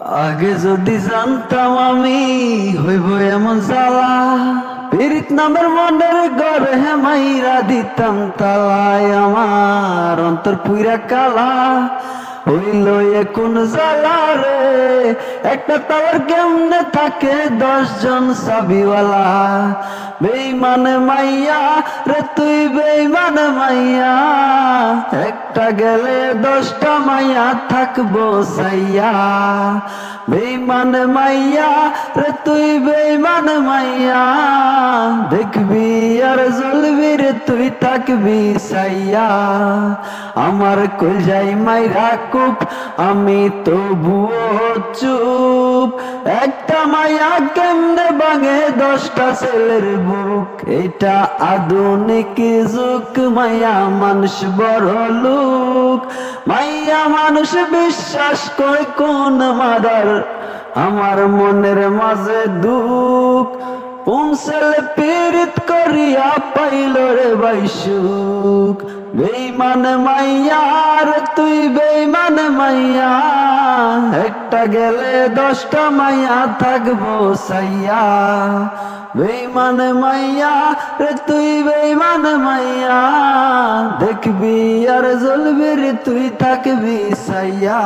আগে যদি জানতাম আমি হইব এমন জ্বালা। পীড়িত নামের মনের গড়ে মাইরা দিতাম তালায় আমার অন্তর পুইরা কালা। হইল এখন জ্বালা রে, একটা তালার কেমনে থাকে দশ জন সাবিওয়ালা। বেইমান মাইয়া রে, তুই বেইমান মাইয়া। একটা গেলে দশটা মাইয়া থাকব সাইয়া। বেইমান মাইয়া রে, তুই বেইমান মাইয়া। দেখবি আর জ্বলবি রে, তুই থাকবি সাইয়া। আমার কই যাই মাইরা কুপ, আমি তবুও চুপ। একটা মায়া কেমনে বাঙে দশটা ছেলের বুক? এটা আধুনিক যুগ মায়া মানুষ বড় লোক। মাইয়া মানুষ বিশ্বাস করে কোন মাদার? আমার মনের মাঝে দুঃখ। পুনসেলে পীড়িত করিয়া পাইল রে বাইসুক বেইমান মাইয়া রে তুই বেইমান মাইয়া। একটা গেলে দশটা মাইয়া থাকব সাইয়া বেইমান মাইয়া রে, তুই বেইমান মাইয়া। দেখবি আর জ্বলবি তুই থাকবি সাইয়া